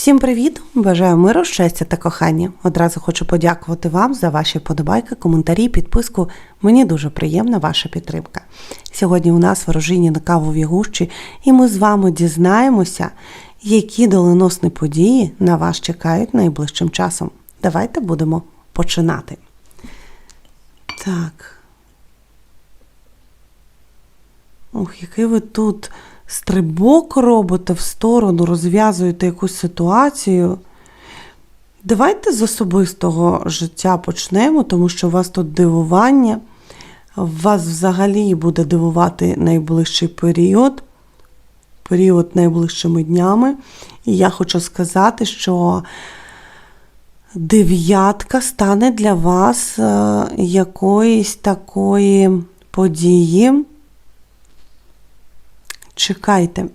Всім привіт! Бажаю миру, щастя та кохання. Одразу хочу подякувати вам за ваші подобайки, коментарі, підписку. Мені дуже приємна ваша підтримка. Сьогодні у нас ворожіння на кавовій гущі, і ми з вами дізнаємося, які доленосні події на вас чекають найближчим часом. Давайте будемо починати. Так. Ох, який ви тут стрибок робите в сторону, розв'язуєте якусь ситуацію. Давайте з особистого життя почнемо, тому що у вас тут дивування. Вас взагалі буде дивувати найближчий період, період найближчими днями. І я хочу сказати, що дев'ятка стане для вас е, якоїсь такої події. Чекайте.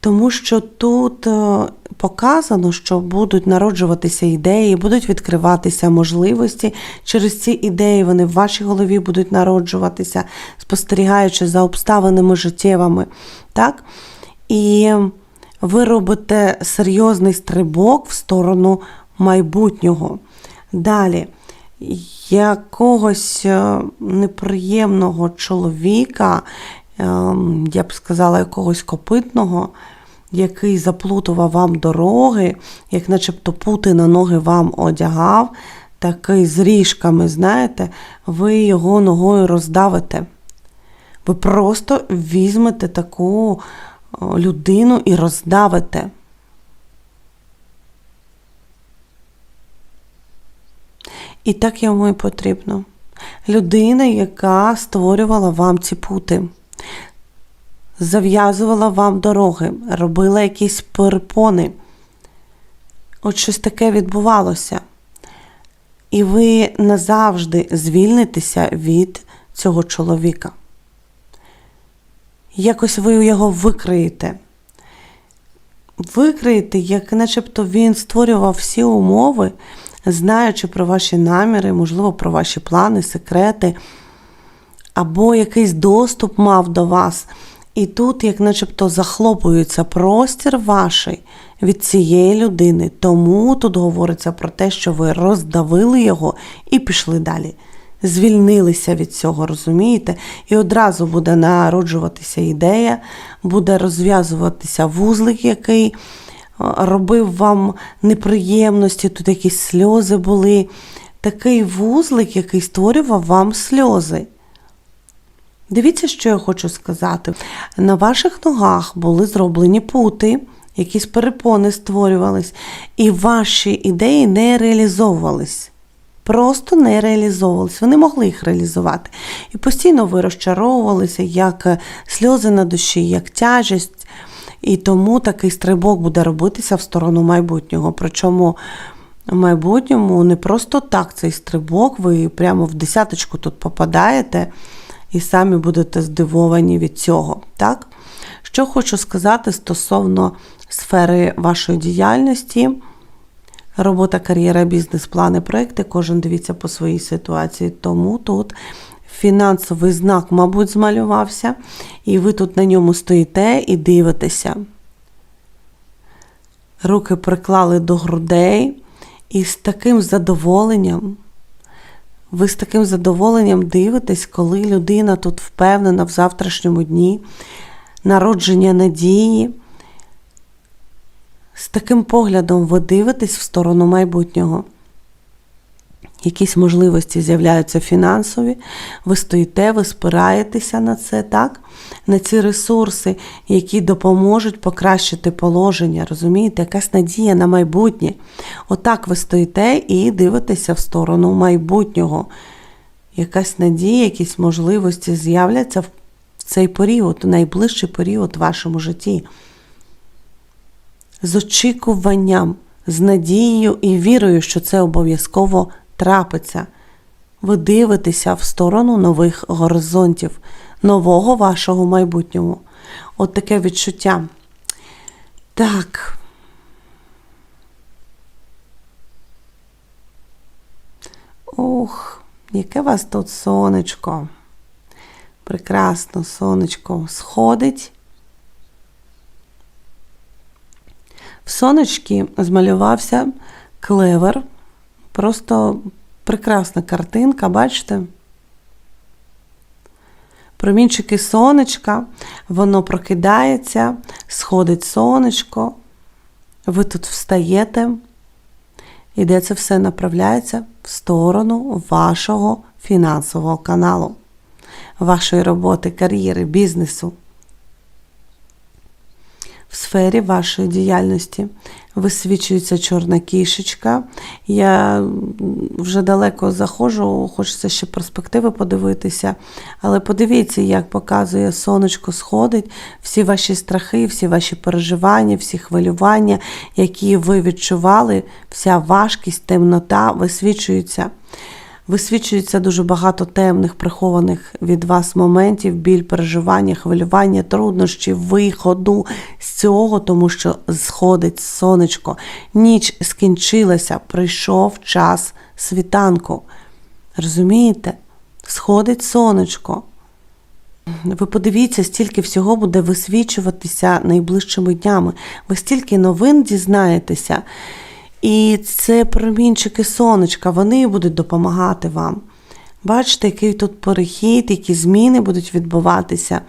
Тому що тут е, показано, що будуть народжуватися ідеї, будуть відкриватися можливості. Через ці ідеї вони в вашій голові будуть народжуватися, спостерігаючи за обставинами життєвими. Так? І ви робите серйозний стрибок в сторону майбутнього. Далі, якогось е, неприємного чоловіка, я б сказала, якогось копитного, який заплутував вам дороги, як начебто пути на ноги вам одягав, такий з ріжками, знаєте, ви його ногою роздавите. Ви просто візьмете таку людину і роздавите. І так йому і потрібно. Людина, яка створювала вам ці пути, зав'язувала вам дороги, робила якісь перепони. От щось таке відбувалося. І ви назавжди звільнитеся від цього чоловіка. Якось ви його викриєте. Викриєте, як начебто він створював всі умови, знаючи про ваші наміри, можливо, про ваші плани, секрети, або якийсь доступ мав до вас. І тут, як начебто, захлопується простір ваший від цієї людини. Тому тут говориться про те, що ви роздавили його і пішли далі. Звільнилися від цього, розумієте? І одразу буде народжуватися ідея, буде розв'язуватися вузлик, який робив вам неприємності, тут якісь сльози були. Такий вузлик, який створював вам сльози. Дивіться, що я хочу сказати. На ваших ногах були зроблені пути, якісь перепони створювались, і ваші ідеї не реалізовувались. Просто не реалізовувались, ви не могли їх реалізувати. І постійно ви розчаровувалися, як сльози на душі, як тяжесть. І тому такий стрибок буде робитися в сторону майбутнього. Причому в майбутньому не просто так цей стрибок, ви прямо в десяточку тут попадаєте і самі будете здивовані від цього. Так? Що хочу сказати стосовно сфери вашої діяльності, робота, кар'єра, бізнес, плани, проекти, кожен дивіться по своїй ситуації. Тому тут фінансовий знак, мабуть, змалювався, і ви тут на ньому стоїте і дивитеся. Руки приклали до грудей, і з таким задоволенням. Ви з таким задоволенням дивитесь, коли людина тут впевнена в завтрашньому дні, народження надії. З таким поглядом ви дивитесь в сторону майбутнього. Якісь можливості з'являються фінансові, ви стоїте, ви спираєтеся на це, так? на ці ресурси, які допоможуть покращити положення. Розумієте, якась надія на майбутнє. Отак ви стоїте і дивитеся в сторону майбутнього. Якась надія, якісь можливості з'являться в цей період, у найближчий період в вашому житті. З очікуванням, з надією і вірою, що це обов'язково трапиться. Ви дивитеся в сторону нових горизонтів, нового вашого майбутнього. От таке відчуття. Так. Ух, яке вас тут сонечко. Прекрасно сонечко сходить. В сонечки змалювався клевер. Просто прекрасна картинка, бачите? Промінчики сонечка, воно прокидається, сходить сонечко, ви тут встаєте, і де це все направляється в сторону вашого фінансового каналу, вашої роботи, кар'єри, бізнесу. В сфері вашої діяльності висвічується чорна кішечка. Я вже далеко заходжу, хочеться ще перспективи подивитися. Але подивіться, як показує сонечко сходить, всі ваші страхи, всі ваші переживання, всі хвилювання, які ви відчували, вся важкість, темнота висвічуються. Висвічується дуже багато темних, прихованих від вас моментів, біль, переживання, хвилювання, труднощі, виходу з цього, тому що сходить сонечко. Ніч скінчилася, прийшов час світанку. Розумієте? Сходить сонечко. Ви подивіться, стільки всього буде висвічуватися найближчими днями. Ви стільки новин дізнаєтеся. І це промінчики сонечка, вони будуть допомагати вам. Бачите, який тут перехід, які зміни будуть відбуватися.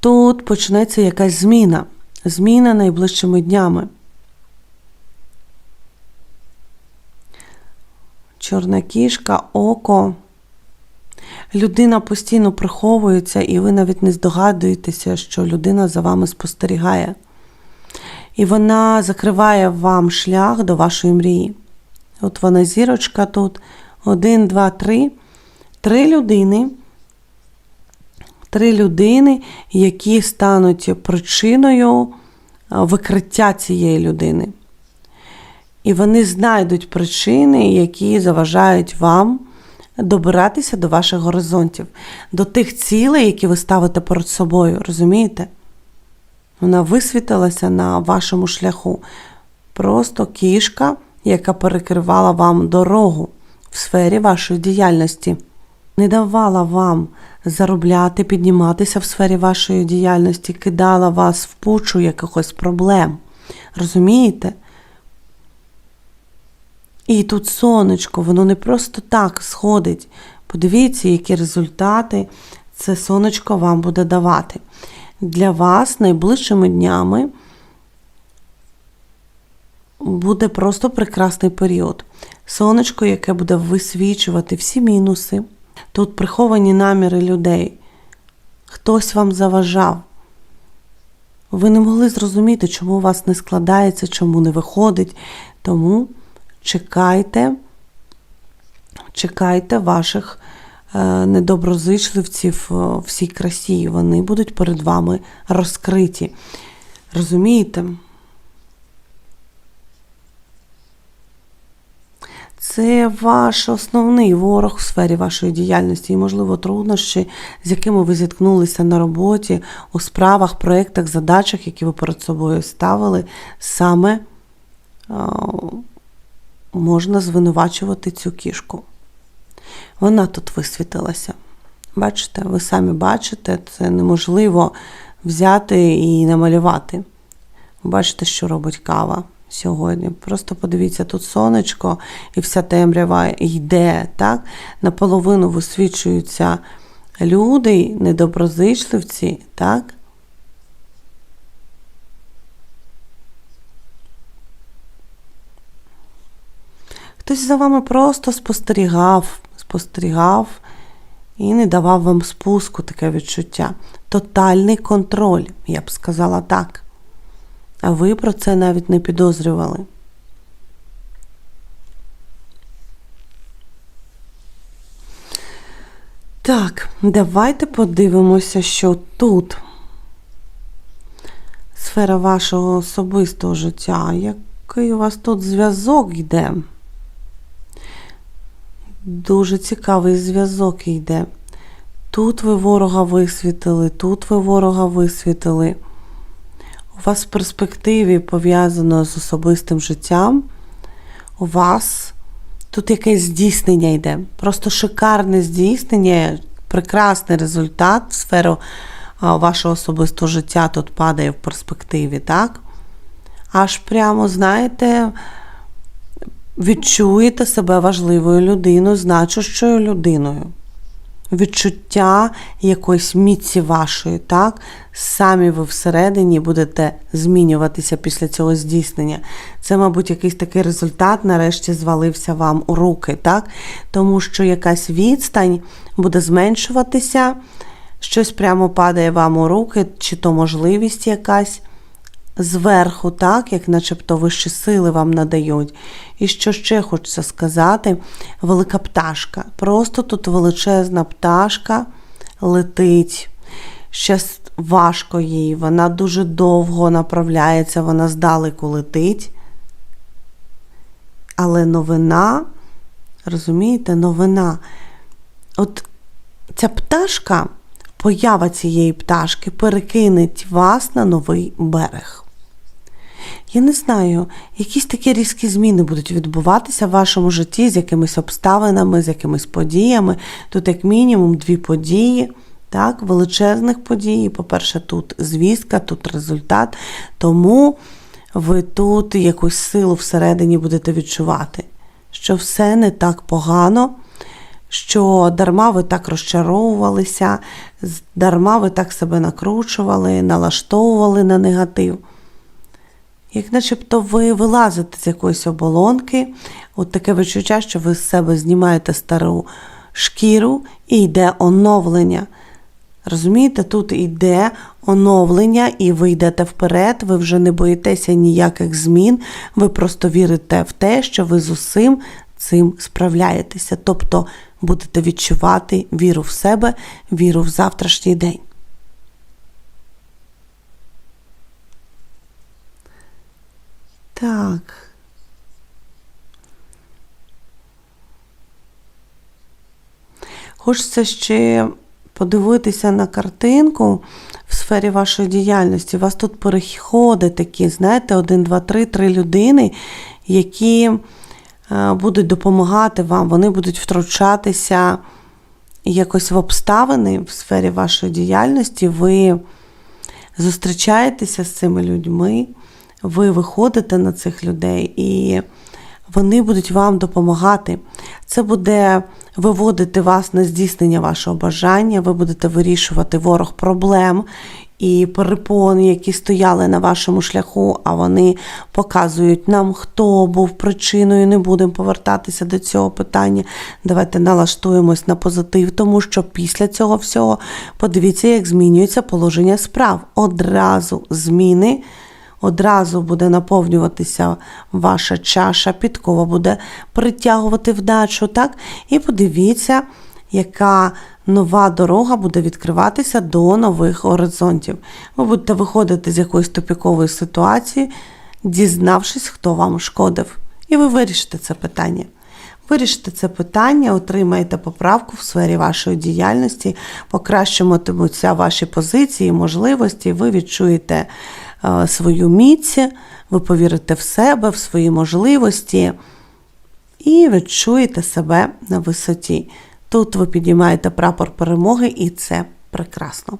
Тут почнеться якась зміна. Зміна найближчими днями. Чорна кішка, око. Людина постійно приховується, і ви навіть не здогадуєтеся, що людина за вами спостерігає і вона закриває вам шлях до вашої мрії. От вона зірочка тут. Один, два, три. Три людини. Три людини, які стануть причиною викриття цієї людини. І вони знайдуть причини, які заважають вам добиратися до ваших горизонтів, до тих цілей, які ви ставите перед собою. Розумієте? Вона висвітилася на вашому шляху. Просто кішка, яка перекривала вам дорогу в сфері вашої діяльності. Не давала вам заробляти, підніматися в сфері вашої діяльності, кидала вас в пучу якихось проблем. Розумієте? І тут сонечко, воно не просто так сходить. Подивіться, які результати це сонечко вам буде давати для вас найближчими днями буде просто прекрасний період. Сонечко, яке буде висвічувати всі мінуси. Тут приховані наміри людей. Хтось вам заважав. Ви не могли зрозуміти, чому у вас не складається, чому не виходить. Тому чекайте, чекайте ваших недоброзичливців всій красі, вони будуть перед вами розкриті. Розумієте? Це ваш основний ворог у сфері вашої діяльності і, можливо, труднощі, з якими ви зіткнулися на роботі, у справах, проєктах, задачах, які ви перед собою ставили, саме можна звинувачувати цю кішку. Вона тут висвітилася. Бачите, ви самі бачите, це неможливо взяти і намалювати. Бачите, що робить кава сьогодні. Просто подивіться, тут сонечко і вся темрява йде. так? Наполовину висвічуються люди, недоброзичливці, так? Хтось за вами просто спостерігав, спостерігав і не давав вам спуску таке відчуття. Тотальний контроль, я б сказала так. А ви про це навіть не підозрювали. Так, давайте подивимося, що тут сфера вашого особистого життя. Який у вас тут зв'язок йде? Дуже цікавий зв'язок йде. Тут ви ворога висвітили, тут ви ворога висвітили. У вас в перспективі пов'язано з особистим життям. У вас тут якесь здійснення йде. Просто шикарне здійснення, прекрасний результат в сферу вашого особистого життя тут падає в перспективі, так? аж прямо, знаєте, відчуєте себе важливою людиною, значущою людиною. Відчуття якоїсь міці вашої, так? Самі ви всередині будете змінюватися після цього здійснення. Це, мабуть, якийсь такий результат нарешті звалився вам у руки, так? Тому що якась відстань буде зменшуватися, щось прямо падає вам у руки, чи то можливість якась зверху, так, як начебто вищі сили вам надають. І що ще хочеться сказати, велика пташка. Просто тут величезна пташка летить. Щас важко їй, вона дуже довго направляється, вона здалеку летить. Але новина, розумієте, новина. От ця пташка, поява цієї пташки перекинеть вас на новий берег. Я не знаю, якісь такі різкі зміни будуть відбуватися в вашому житті з якимись обставинами, з якимись подіями. Тут, як мінімум, дві події, так, величезних подій. По-перше, тут звістка, тут результат. Тому ви тут якусь силу всередині будете відчувати, що все не так погано. Що дарма ви так розчаровувалися, дарма ви так себе накручували, налаштовували на негатив як начебто ви вилазите з якоїсь оболонки, от таке відчуття, що ви з себе знімаєте стару шкіру і йде оновлення. Розумієте, тут йде оновлення, і ви йдете вперед, ви вже не боїтеся ніяких змін, ви просто вірите в те, що ви з усім цим справляєтеся. Тобто будете відчувати віру в себе, віру в завтрашній день. Так. Хочеться ще подивитися на картинку в сфері вашої діяльності. У вас тут переходи такі, знаєте, один, два, три, три людини, які е, будуть допомагати вам, вони будуть втручатися якось в обставини в сфері вашої діяльності. Ви зустрічаєтеся з цими людьми ви виходите на цих людей, і вони будуть вам допомагати. Це буде виводити вас на здійснення вашого бажання, ви будете вирішувати ворог проблем. І перепон, які стояли на вашому шляху, а вони показують нам, хто був причиною. Не будемо повертатися до цього питання. Давайте налаштуємось на позитив, тому що після цього всього подивіться, як змінюється положення справ. Одразу зміни одразу буде наповнюватися ваша чаша, підкова буде притягувати вдачу. так? І подивіться, яка нова дорога буде відкриватися до нових горизонтів. Ви будете виходити з якоїсь тупікової ситуації, дізнавшись, хто вам шкодив. І ви вирішите це питання. Вирішите це питання, отримаєте поправку в сфері вашої діяльності, покращуватимуться ваші позиції, можливості, ви відчуєте свою міць, ви повірите в себе, в свої можливості і відчуєте себе на висоті. Тут ви підіймаєте прапор перемоги, і це прекрасно.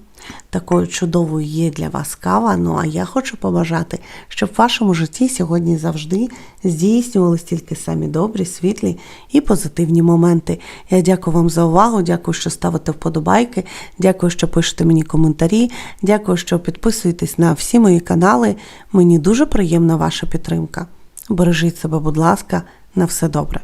Такою чудовою є для вас кава. Ну а я хочу побажати, щоб в вашому житті сьогодні завжди здійснювалися тільки самі добрі, світлі і позитивні моменти. Я дякую вам за увагу, дякую, що ставите вподобайки, дякую, що пишете мені коментарі, дякую, що підписуєтесь на всі мої канали. Мені дуже приємна ваша підтримка. Бережіть себе, будь ласка, на все добре.